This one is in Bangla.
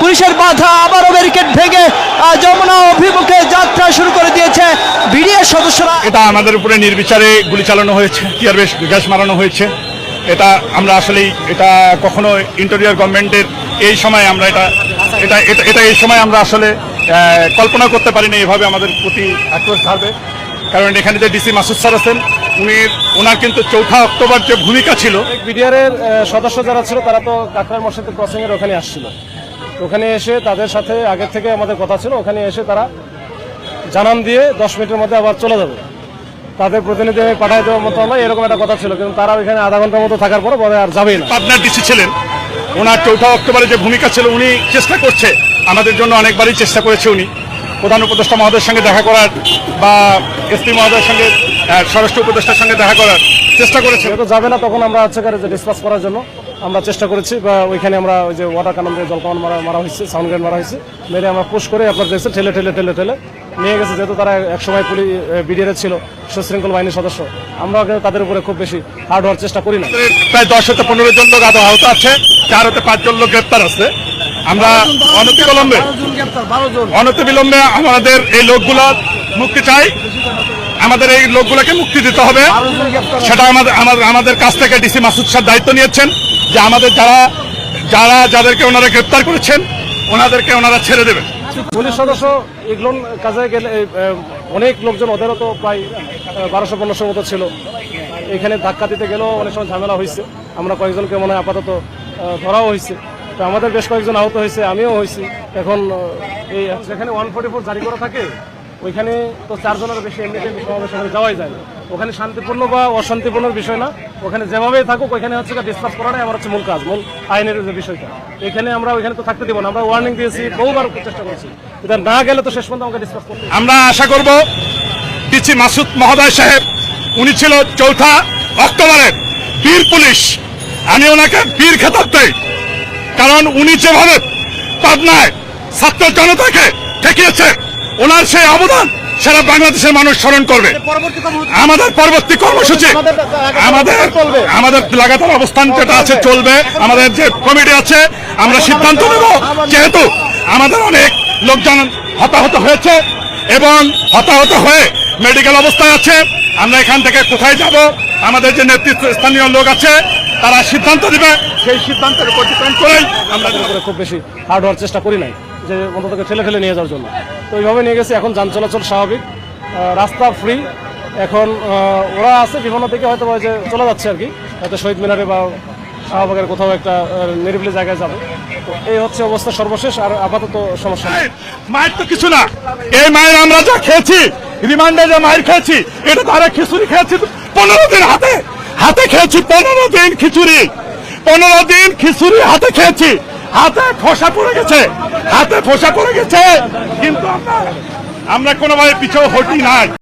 পুলিশের বাধা আবারও ব্যারিকেড ভেঙে যমুনা অভিমুখে যাত্রা শুরু করে দিয়েছে বিডিএর সদস্যরা। এটা আমাদের উপরে নির্বিচারে গুলি চালানো হয়েছে টিয়ার বেশ গ্যাস মারানো হয়েছে। এটা আমরা আসলেই এটা কখনো ইন্টেরিয়র গভর্নমেন্টের এই সময় আমরা এটা এটা এটা এটা এই সময় আমরা আসলে কল্পনা করতে পারিনি এভাবে আমাদের প্রতি আক্রোশ ধারবে। কারণ এখানে যে ডিসি মাসুদ স্যার আছেন উনি ওনার কিন্তু চৌঠা অক্টোবর যে ভূমিকা ছিল বিডিআরের সদস্য যারা ছিল তারা তো কাকরার মসজিদ ক্রসিং এর ওখানে আসছিল। ওখানে এসে তাদের সাথে আগের থেকে আমাদের কথা ছিল ওখানে এসে তারা জানান দিয়ে দশ মিনিটের মধ্যে আবার চলে যাবে। তাদের প্রতিনিধি আমি পাঠাই দেওয়ার মতো নয় এরকম একটা কথা ছিল কিন্তু তারা ওইখানে আধা ঘণ্টার মতো থাকার পরে বলে আর যাবেই না। পাবনার ডিসি ছিলেন। ওনার চৌঠা অক্টোবরে যে ভূমিকা ছিল উনি চেষ্টা করছে আমাদের জন্য অনেকবারই চেষ্টা করেছে উনি। প্রধান উপদেষ্টা মহোদয়ের সঙ্গে দেখা করার বা এসপি মহোদয়ের সঙ্গে স্বরাষ্ট্র উপদেষ্টার সঙ্গে দেখা করার চেষ্টা করেছে। যেহেতু যাবে না তখন আমরা হচ্ছে যে ডিসকাস করার জন্য। আমরা চেষ্টা করেছি বা ওইখানে আমরা ওই যে ওয়াটার কানন দিয়ে জলকামান মারা মারা হয়েছে সাউন্ড গ্রেন মারা হয়েছে। মেরে আমরা পুশ করে আপনার দেখছে ঠেলে ঠেলে ঠেলে ঠেলে। নিয়ে গেছে যেহেতু তারা একসময় পুলিশ বিডিআর ছিল সুশৃঙ্খল বাহিনীর সদস্য। আমরা কিন্তু তাদের উপরে খুব বেশি হার্ড হওয়ার চেষ্টা করি না। প্রায় দশ হতে পনেরো জন লোক আদৌ আহত আছে চার হতে পাঁচজন লোক গ্রেপ্তার আছে। আমরা অনতিবিলম্বে অনতিবিলম্বে আমাদের এই লোকগুলো মুক্তি চাই। আমাদের এই লোকগুলোকে মুক্তি দিতে হবে। সেটা আমাদের আমাদের আমাদের কাছ থেকে ডিসি মাসুদ সাহেব দায়িত্ব নিয়েছেন। যে আমাদের যারা যারা যাদেরকে ওনারা গ্রেপ্তার করেছেন, ওনাদেরকে ওনারা ছেড়ে দেবেন। পুলিশ সদস্য এগুলো কাজে গেলে অনেক লোকজন ওদেরও তো প্রায় বারোশো পনেরোশো মতো ছিল। এখানে ধাক্কা দিতে গেলেও অনেক সময় ঝামেলা হয়েছে। আমরা কয়েকজনকে মনে হয় আপাতত ধরাও হয়েছে। তো আমাদের বেশ কয়েকজন আহত হয়েছে, আমিও হয়েছি। এখন এই যেখানে ওয়ান ফোর্টি ফোর জারি করা থাকে? ওইখানে তো চারজনের বেশি এমনিতে সমাবেশ যাওয়াই যায় না। ওখানে শান্তিপূর্ণ বা অশান্তিপূর্ণ বিষয় না। ওখানে যেভাবে থাকুক, ওইখানে হচ্ছে ডিসকাস করাটাই আমার হচ্ছে মূল কাজ, মূল আইনের যে বিষয়টা। এখানে আমরা ওইখানে তো থাকতে দিব না। আমরা ওয়ার্নিং দিয়েছি, বহুবার চেষ্টা করেছি। এটা না গেলে তো শেষ পর্যন্ত আমাকে ডিসকাস করতে আমরা আশা করব ডিসি মাসুদ মহোদয় সাহেব, উনি ছিল চৌঠা অক্টোবরের বীর পুলিশ। আমি ওনাকে বীর খেতাব দেই। কারণ উনি যেভাবে পাবনায় ছাত্র জনতাকে ঠেকিয়েছে ওনার সেই অবদান সারা বাংলাদেশের মানুষ স্মরণ করবে। আমাদের পরবর্তী কর্মসূচি। আমাদের আমাদের লাগাতার অবস্থান যেটা আছে চলবে। আমাদের যে কমিটি আছে আমরা সিদ্ধান্ত নেব। যেহেতু আমাদের অনেক লোকজন হতাহত হয়েছে এবং হতাহত হয়ে মেডিকেল অবস্থায় আছে আমরা এখান থেকে কোথায় যাব? আমাদের যে নেতৃত্ব স্থানীয় লোক আছে তারা সিদ্ধান্ত দিবে সেই সিদ্ধান্তের উপর ডিপেন্ড করেই আমরা খুব বেশি হার্ড হওয়ার চেষ্টা করি নাই। যে অন্তত ঠেলে ঠেলে নিয়ে যাওয়ার জন্য। তো ওইভাবে নিয়ে গেছি, এখন যান চলাচল স্বাভাবিক। রাস্তা ফ্রি এখন ওরা আছে বিভিন্ন দিকে, হয়তো যে চলে যাচ্ছে আর কি। হয়তো শহীদ মিনারে বা শাহবাগের কোথাও একটা নিরিবিলি জায়গায় যাবে। তো এই হচ্ছে অবস্থা সর্বশেষ, আর আপাতত সমস্যা মায়ের তো কিছু না। এই মায়ের আমরা যা খেয়েছি, রিমান্ডে যে মায়ের খেয়েছি, এটা তো আরে খিচুড়ি খেয়েছি পনেরো দিন হাতে। হাতে খেয়েছি পনেরো দিন খিচুড়ি। পনেরো দিন খিচুড়ি হাতে খেয়েছি। হাতে ফসা পড়ে গেছে। হাতে ফসা পড়ে গেছে। কিন্তু আমরা আমরা কোনোভাবে পিছু হটি নাই।